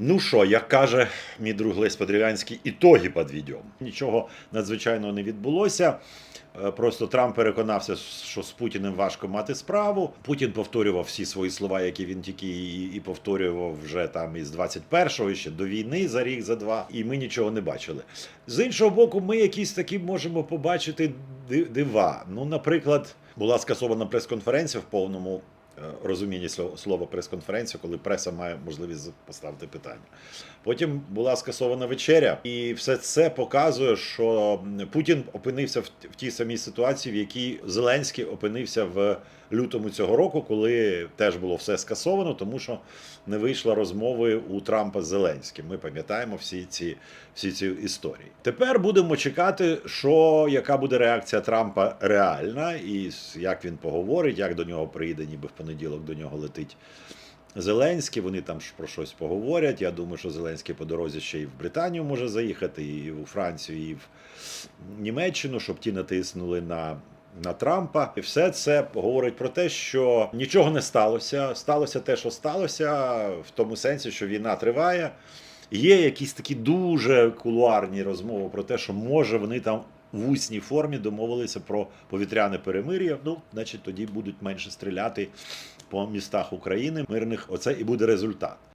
Ну що, як каже мій друг Лесь Подрівянський, ітоги підведемо. Нічого надзвичайного не відбулося. Е, Просто Трамп переконався, що з Путіним важко мати справу. Путін повторював всі свої слова, які він тільки і, повторював вже там із 21-го, ще до війни за рік, за два, і ми нічого не бачили. З іншого боку, ми якісь такі можемо побачити дива. Ну, наприклад, була скасована прес-конференція в повному розумінні слова- прес-конференцію, коли преса має можливість поставити питання. Потім була скасована вечеря, і все це показує, що Путін опинився в, тій самій ситуації, в якій Зеленський опинився в лютому цього року, коли теж було все скасовано, тому що не вийшла розмови у Трампа з Зеленським. Ми пам'ятаємо всі ці, всі ці історії. Тепер будемо чекати, що яка буде реакція Трампа реальна, і як він поговорить, як до нього приїде, ніби в до нього летить. Зеленський, вони там про щось поговорять. Я думаю, що Зеленський по дорозі ще і в Британію може заїхати, і у Францію, і в Німеччину, щоб ті натиснули на. На Трампа, і все це говорить про те, що нічого не сталося. Сталося те, що сталося, в тому сенсі, що війна триває. Є якісь такі дуже кулуарні розмови про те, що може вони там в усній формі домовилися про повітряне перемир'я. Ну, значить, тоді будуть менше стріляти по містах України мирних. Оце і буде результат.